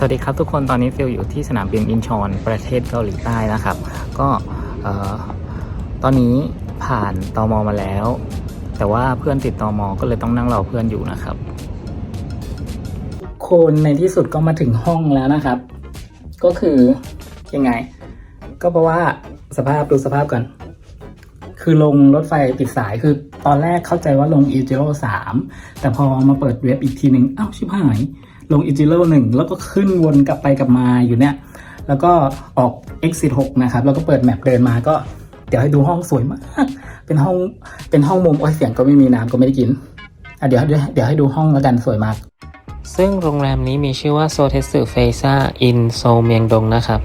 สวัสดีครับทุกคนตอนนี้ฟิลอยู่ที่สนามบินอินชอนประเทศเกาหลีใต้นะครับ ก็ตอนนี้ผ่านตอมมาแล้ว แต่ว่าเพื่อนติดตอมก็เลยต้องนั่งรอเพื่อนอยู่นะครับ คนในที่สุดก็มาถึงห้องแล้วนะครับ ก็คือยังไง ก็เพราะว่าสภาพดูสภาพก่อนคือลงรถไฟติดสายคือตอนแรกเข้าใจว่าลงอีจิโร่สามแต่พอมาเปิดเว็บอีกทีหนึ่งอ้าวชิบหาย ลงอีจิโร่หนึ่งแล้วก็ขึ้นวนกลับไปกลับมาอยู่เนี่ย แล้วก็ออก exit 6นะครับ แล้วก็เปิดแมปเดินมาก็เดี๋ยวให้ดูห้องสวยมาก เป็นห้อง เป็นห้องมุมโอ้ยเสียงก็ไม่มีน้ำก็ไม่ได้กิน อะเดี๋ยวเดี๋ยวเดี๋ยวให้ดูห้องแล้วกันสวยมาก ซึ่งโรงแรมนี้มีชื่อว่าโซเทสึเฟซ่าอินโซเมียงดงนะครับ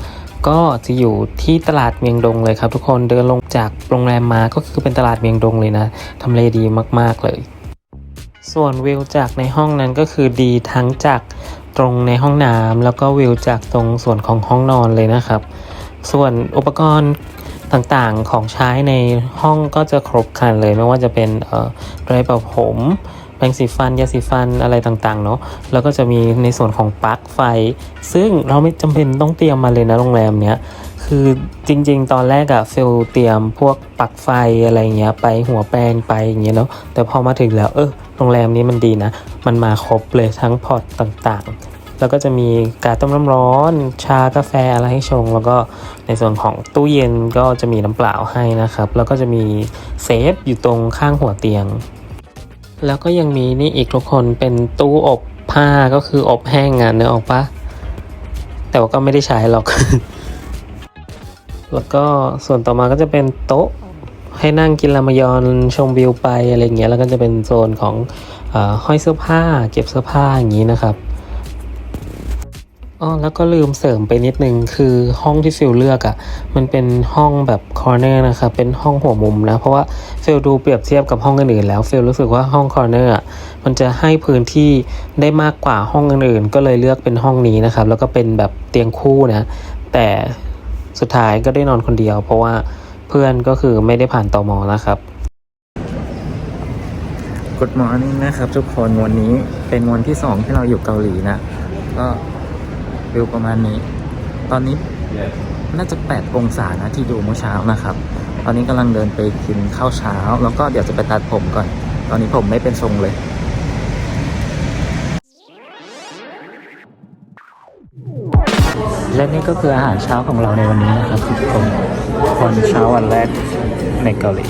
ก็จะอยู่ที่ตลาดเมียงดงเลยครับทุกคนเดินลงจากโรงแรมมาก็คือเป็นตลาดเมียงดงเลยนะทำเลดีมาก ๆ เลย ส่วนวิวจากในห้องนั้นก็คือดีทั้งจากตรงในห้องน้ำแล้วก็วิวจากตรงส่วนของห้องนอนเลยนะครับ ส่วนอุปกรณ์ต่างๆของใช้ในห้องก็จะครบครันเลยไม่ว่าจะเป็นเอ่อไดร์เป่าผมแปรงสีฟันยาสีฟันอะไรต่างๆเนาะแล้วก็จะมีในส่วนของปลั๊กไฟ ซึ่งเราไม่จำเป็นต้องเตรียมมาเลยนะโรงแรมเนี้ยคือจริง ๆ ตอนแรกอะเฟลเตรียมพวกปลั๊กไฟอะไรเงี้ยไปหัวแปรงไปอย่างเงี้ยเนาะแต่พอมาถึงแล้วเออ โรงแรมนี้มันดีนะ มันมาครบเลยทั้งพอร์ตต่างๆ แล้วก็จะมีกาต้มน้ำร้อน ชากาแฟอะไรให้ชง แล้วก็ในส่วนของตู้เย็นก็จะมีน้ำเปล่าให้นะครับ แล้วก็จะมีเซฟอยู่ตรงข้างหัวเตียง แล้วก็ยังมีนี่อีกทุกคนเป็นตู้อบผ้าก็คืออบแห้งอะเนื้อออกปะแต่ว่าก็ไม่ได้ใช้หรอก แล้วก็ส่วนต่อมาก็จะเป็นโต๊ะ ให้นั่งกินรามยอนชมวิวไปอะไรเงี้ยแล้วก็จะเป็นโซนของอห้อยเสื้อผ้า เก็บเสื้อผ้าอย่างนี้นะครับอ๋อแล้วก็ลืมเสริมไปนิดนึงคือห้องที่ฟิลเลือกอะ่ะมันเป็นห้องแบบคอร์เนอร์นะครับเป็นห้องหัวมุมนะเพราะว่าฟิลดูเปรียบเทียบกับห้องอื่นๆแล้วฟิลรู้สึกว่าห้องคอร์เนอร์อะมันจะให้พื้นที่ได้มากกว่าห้องอื่นๆ ก็เลยเลือกเป็นห้องนี้นะครับ แล้วก็เป็นแบบเตียงคู่นะแต่สุดท้ายก็ได้นอนคนเดียว เพราะว่า พื่อนก็คือไม่ได้ผ่านตอมอนะครับ Good morning นะครับ ทุกคนวันนี้เป็นวันที่สองที่เราอยู่เกาหลีนะ ก็วิวประมาณนี้ ตอนนี้น่าจะ 8 องศานะที่ดูเมื่อเช้านะครับ ตอนนี้กำลังเดินไปกินข้าวเช้า แล้วก็เดี๋ยวจะไปตัดผมก่อน ตอนนี้ผมไม่เป็นทรงเลย และนี่ก็คืออาหารเช้าของเราในวันนี้นะครับทุกคนวันเช้าวันแรกในเกาหลี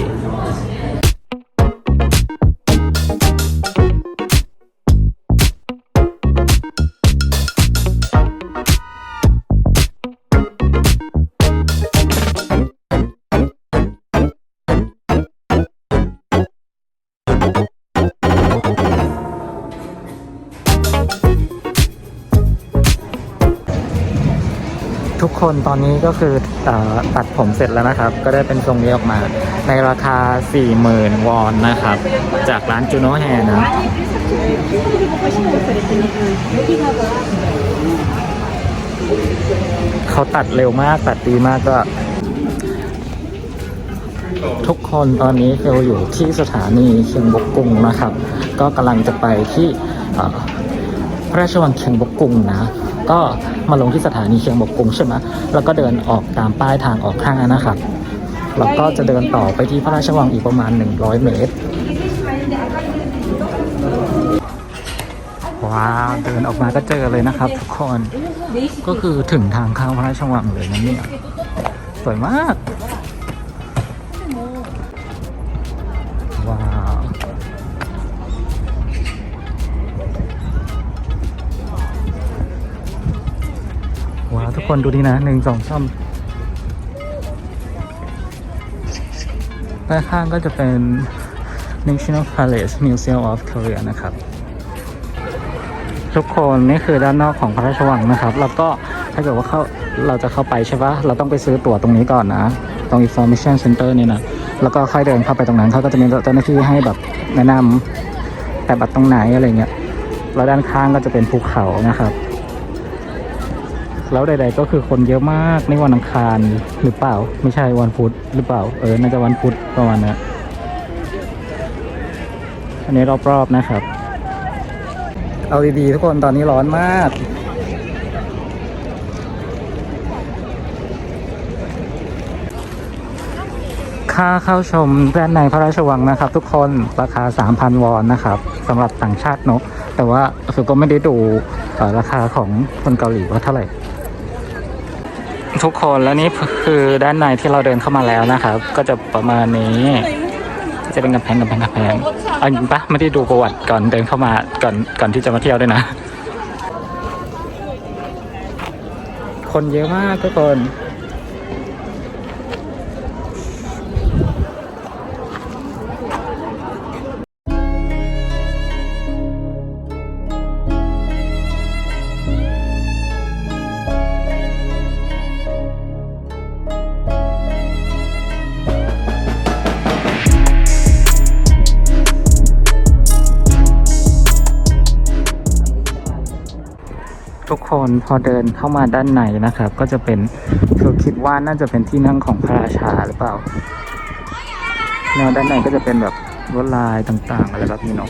คนตอนนี้ก็คืออตัดผมเสร็จแล้วนะครับ ก็ได้เป็นทรงนี้ออกมา ในราคา 40,000 วอนนะครับ จากร้านจูโน่แฮนะเขาตัดเร็วมากตัดดีมากก็ ทุกคนตอนนี้เราอยู่ที่สถานีเชียงบกกุงนะครับ ก็กำลังจะไปที่พระราชวังเชียงบกกุงนะ ก็มาลงที่สถานีเชียงบกกุงใช่ไหมแล้วก็เดินออกตามป้ายทางออกข้างนั้นนะครับแล้วก็จะเดินต่อไปที่พระราชวังอีกประมาณ 100 เมตร ว้าวเดินออกมาก็เจอเลยนะครับ ทุกคนก็คือถึงทางเข้าพระราชวังเลยนะเนี่ยสวยมาก ทุกคนดูดีนะหนึ่งสองสามด้านข้างก็จะเป็น National Palace Museum of Korea นะครับ ทุกคนนี่คือด้านนอกของพระราชวังนะครับ แล้วก็ถ้าเกิดว่าเข้าเราจะเข้าไปใช่ปะเราต้องไปซื้อตั๋วตรงนี้ก่อนนะ ตรง information center นี่นะ แล้วก็ค่อยเดินเข้าไปตรงนั้นเขาก็จะมีเจ้าหน้าที่ให้แบบแนะนำแต่บัตรตรงไหนอะไรเงี้ยแล้วด้านข้างก็จะเป็นภูเขานะครับ แล้วใด ๆ ก็คือคนเยอะมากในวันอังคารหรือเปล่า ไม่ใช่วันพุธหรือเปล่า เออ น่าจะวันพุธประมาณนี้อันนี้รอบๆนะครับ เอาดีๆทุกคนตอนนี้ร้อนมาก ค่าเข้าชมด้านในพระราชวังนะครับ ทุกคนราคา 3,000 วอนนะครับสำหรับต่างชาติเนาะแต่ว่าคือก็ไม่ได้ดูราคาของคนเกาหลีว่าเท่าไหร่ ทุกคนแล้วนี่คือด้านในที่เราเดินเข้ามาแล้วนะครับ ก็จะประมาณนี้จะเป็นกำแพงกำแพงกำแพงเอาจริงปะไม่ได้ดูประวัติก่อนเดินเข้ามาก่อนก่อนที่จะมาเที่ยวด้วยนะ คนเยอะมากทุกคน ทุกคนพอเดินเข้ามาด้านในนะครับ ก็จะเป็นคือคิดว่าน่าจะเป็นที่นั่งของพระราชาหรือเปล่าแนวด้านในก็จะเป็นแบบลวดลายต่างๆอะไรแบบนี้เนาะ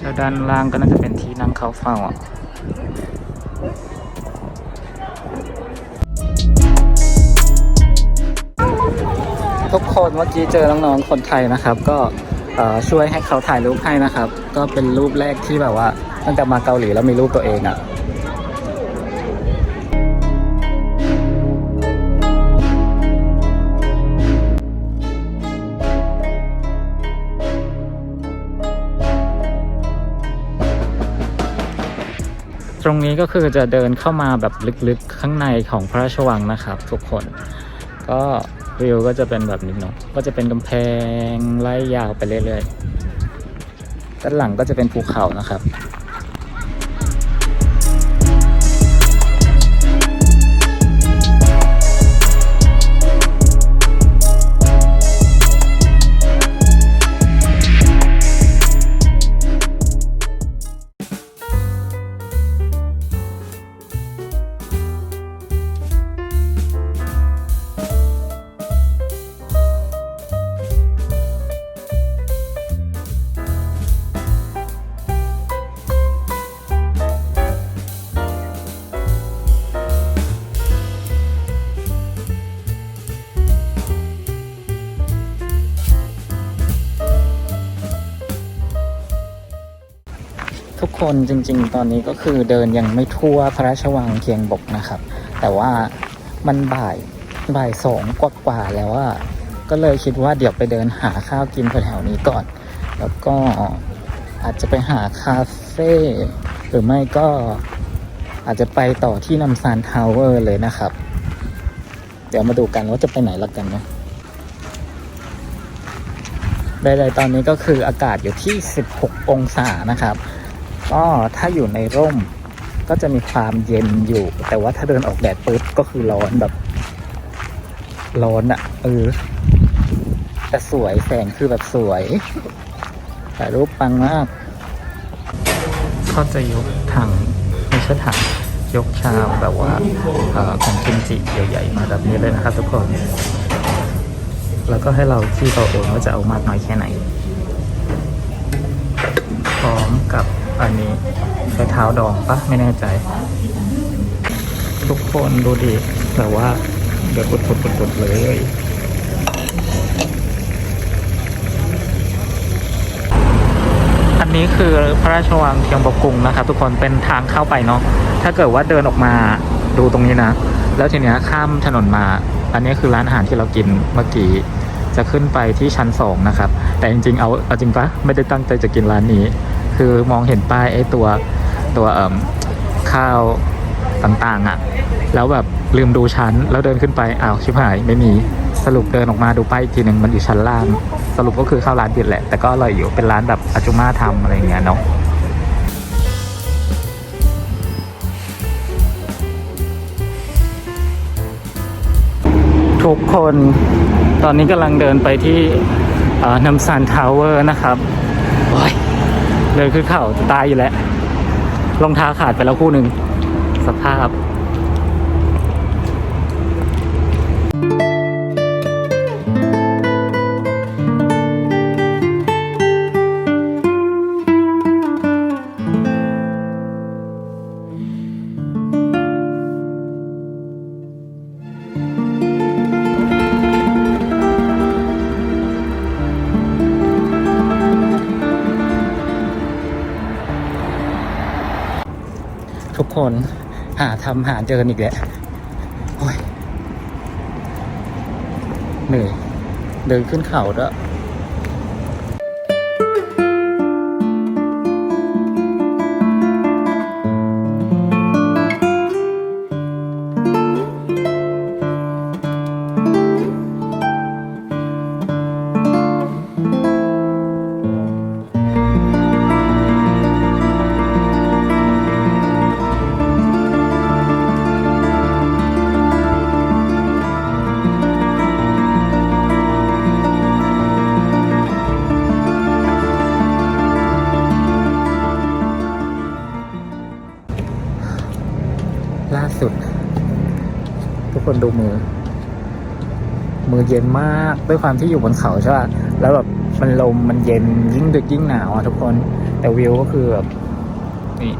แล้วด้านล่างก็น่าจะเป็นที่นั่งเขาเฝ้าอะทุกคนเมื่อกี้เจอน้องๆคนไทยนะครับ ก็ช่วยให้เขาถ่ายรูปให้นะครับ ก็เป็นรูปแรกที่แบบว่าตั้งแต่มาเกาหลีแล้วมีรูปตัวเองอะ ตรงนี้ก็คือจะเดินเข้ามาแบบลึกๆข้างในของพระราชวังนะครับ ทุกคน ก็วิวก็จะเป็นแบบนี้เนาะก็จะเป็นกำแพงไล่ยาวไปเรื่อยๆด้านหลังก็จะเป็นภูเขานะครับ ทุกคนจริงๆ ตอนนี้ก็คือเดินยังไม่ทั่วพระราชวังเคียงบกนะครับ แต่ว่ามันบ่ายบ่ายสองกว่าๆแล้วว่าก็เลยคิดว่าเดี๋ยวไปเดินหาข้าวกินแถวๆนี้ก่อน แล้วก็อาจจะไปหาคาเฟ่หรือไม่ก็อาจจะไปต่อที่นำซานทาวเวอร์เลยนะครับ เดี๋ยวมาดูกันว่าจะไปไหนละกันนะใดๆตอนนี้ก็คืออากาศอยู่ที่ 16 องศานะครับ ก็ถ้าอยู่ในร่มก็จะมีความเย็นอยู่ แต่ว่าถ้าเดินออกแดดปุ๊บก็คือร้อนแบบ ร้อนอะเออแต่สวยแสงคือแบบสวยถ่ายรูปปังมากก็จะยกถังไม่ใช่ถังยกชามแบบว่าเอ่อของกิมจิใหญ่ๆมาแบบนี้เลยนะครับทุกคน แล้วก็ให้เราที่เราเองว่าจะเอามากน้อยแค่ไหน พร้อมกับ อันนี้ใช้เท้าดองปะไม่แน่ใจ ทุกคนดูดิแต่ว่าเดี๋ยวปุดๆๆๆเลยอันนี้คือพระราชวังเคียงบกกุงนะครับ ทุกคนเป็นทางเข้าไปเนาะถ้าเกิดว่าเดินออกมาดูตรงนี้นะ แล้วทีเนี้ยข้ามถนนมา อันนี้คือร้านอาหารที่เรากินเมื่อกี้จะขึ้นไปที่ชั้นสองนะครับ แต่จริงๆเอาเอาจริงปะไม่ได้ตั้งใจจะกินร้านนี้ คือมองเห็นป้ายไอ้ตัวตัวเอ่มข้าวต่างๆอะ่ะ แล้วแบบลืมดูชั้น แล้วเดินขึ้นไปอ้าวชิบหายไม่มีสรุปเดินออกมาดูป้ายอีกทีหนึ่งมันอยู่ชั้นล่าง สรุปก็คือข้าวร้านปิดแหละ แต่ก็อร่อยอยู่เป็นร้านแบบอาจุมาทำอะไรอย่างเงี้ยเนาะทุกคนตอนนี้กำลังเดินไปที่นัมซันทาวเวอร์นะครับ เดินขึ้นเขาจะตายอยู่แล้วรองเท้าขาดไปแล้วคู่หนึ่งสภาพ หาทำหาเจอกันอีกแล้วโอ้ยเหนื่อยเดินขึ้นเขาด้วย ดูมือ มือเย็นมากด้วยความที่อยู่บนเขาใช่ป่ะแล้วแบบมันลมมันเย็นยิ่งดึกยิ่งหนาวอะทุกคน แต่วิวก็คือแบบนี่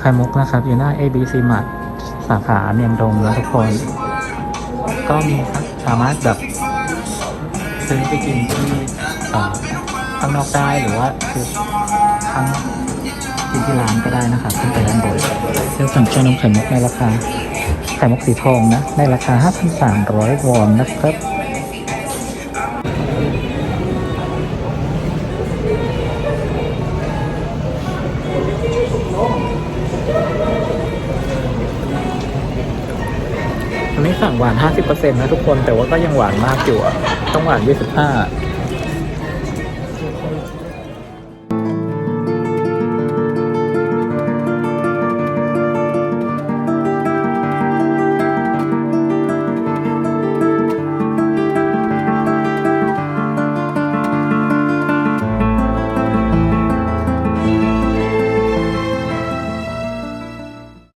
ไข่มุกนะครับ อยู่หน้า ABC Mart สาขาเมียงดงนะทุกคน ก็มีครับสามารถแบบซื้อไปกินที่ข้างนอกได้หรือว่าคือข้างกินที่ร้านก็ได้นะครับขึ้นไปด้านบนเสื้อสั่งชานมไข่มุกในราคาไข่มุกสีทองนะ ในราคา 5,300 วอนนะครับ สั่งหวาน 50%นะทุกคน แต่ว่าก็ยังหวานมากอยู่อะต้องหวาน 25